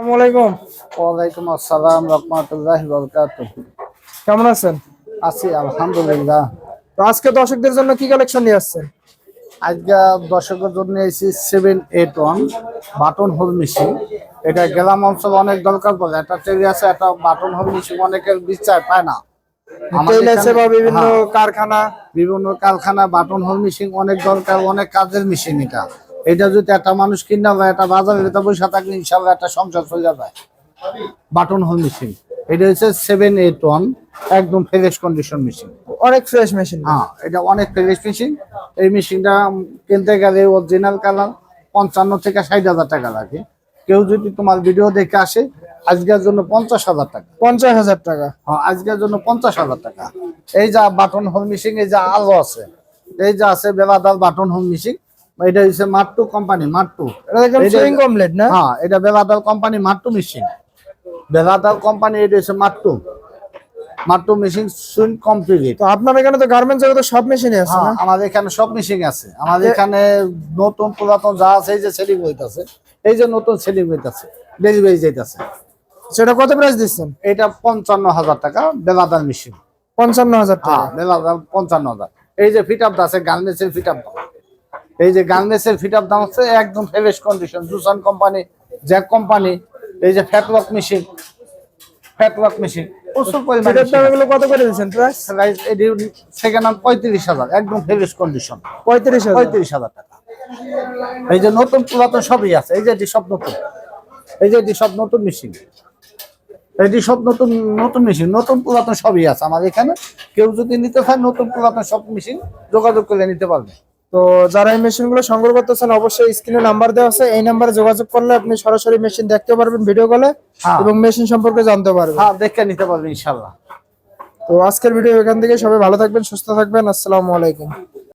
আসসালামু আলাইকুম। ওয়ালাইকুম আসসালাম রহমতুল্লাহ বরকাত কেমন আছেন? আছি আলহামদুলিল্লাহ। তো আজকে দর্শকদের জন্য কি কালেকশন নিয়ে আসছেন? আজকে দর্শকের জন্য AC seven eight one button whole machine. এটা গ্রাম অঞ্চল অনেক দরকার পড়ে একটা টেরি আছে একটা বাটন হোল মেশিন অনেকের বিচার পায় না। বিভিন্ন হ্যাঁ, কারখানা? বিভিন্ন কারখানা বাটন হোল মেশিন অনেক দরকার অনেক কাজের মেশিন এটা। এটা যদি একটা মানুষ কিনা যায় একটা বাজারে এটা বসে থাকলে ইনশাল্লাহ একটা সংসার চলে যায়। বাটন হোল মেশিন এটা হচ্ছে সেভেন এইট ওয়ান একদম ফ্রেশ কন্ডিশন মেশিন অনেক ফ্রেশ মেশিন হ্যাঁ এটা অনেক ফ্রেশ মেশিন এই মেশিনটা কিনতে গেলে অরিজিনাল কালার পঞ্চান্ন থেকে ষাট হাজার টাকা লাগে। কেউ যদি তোমার ভিডিও দেখে আসে আজকের জন্য পঞ্চাশ হাজার টাকা। পঞ্চাশ হাজার টাকা। হ্যাঁ আজকের জন্য পঞ্চাশ হাজার টাকা। এই যা বাটন হোম মিশিং এই যা আলো আছে এই যা আছে বেলাদাল বাটন হোম মিশিং এটা হচ্ছে মাট্টু কোম্পানি মাট্টু। এটা একদম সুইং কমপ্লিট না? হ্যাঁ এটা কোম্পানি মাট্টু মেশিন কোম্পানি এটা হচ্ছে মাট্টু। মাট্টু মেশিন সুইং কমপ্লিট তো আপনার এখানে তো গার্মেন্টস জগতে সব মেশিনই আছে হ্যাঁ, না? আমাদের এখানে সব মেশিন আছে। আমাদের এখানে নতুন পুরাতন যা আছে এই যে সেলিং হইতাছে। এই যে নতুন সেলিং হইতাছে ডেলিভারি যাইতাছে। সেটা কত প্রাইস দিচ্ছেন? এটা পঞ্চান্ন হাজার টাকা বেলাদার মেশিন পঞ্চান্ন হাজার হ্যাঁ টাকা। বেলাদার পঞ্চান্ন হাজার এই যে ফিট আপ আছে গার্মেন্টস এর ফিট আপ এই যে গার্মেন্টস এর ফিট আপ দাম হচ্ছে একদম ফ্রেশ কন্ডিশন জুসান কোম্পানি জ্যাক কোম্পানি এই যে ফ্যাটওয়ার্ক মেশিন ফ্যাটওয়ার্ক মেশিন প্রচুর পরিমাণে এটার দাম এগুলো কত করে দিচ্ছেন প্রাইস সেকেন্ড হ্যান্ড পঁয়ত্রিশ হাজার একদম ফ্রেশ কন্ডিশন পঁয়ত্রিশ পঁয়ত্রিশ হাজার টাকা। এই যে নতুন পুরাতন সবই আছে এই যে এটি সব নতুন। এই যে এটি সব নতুন মেশিন এটি সব নতুন নতুন মেশিন নতুন পুরাতন সবই আছে। আমাদের এখানে কেউ যদি নিতে চায় নতুন পুরাতন সব মেশিন যোগাযোগ করে নিতে পারবে। তো যারা এই মেশিনগুলো সংগ্রহ করতেছেন অবশ্যই স্ক্রিনে নাম্বার দেওয়া আছে। এই নাম্বারে যোগাযোগ করলে আপনি সরাসরি মেশিন দেখতে পারবেন ভিডিও কলে হ্যাঁ। এবং মেশিন সম্পর্কে জানতে পারবেন। হ্যাঁ দেখে নিতে পারবেন ইনশাআল্লাহ তো আজকের ভিডিও এখান থেকে সবাই ভালো থাকবেন সুস্থ থাকবেন। আসসালামু আলাইকুম।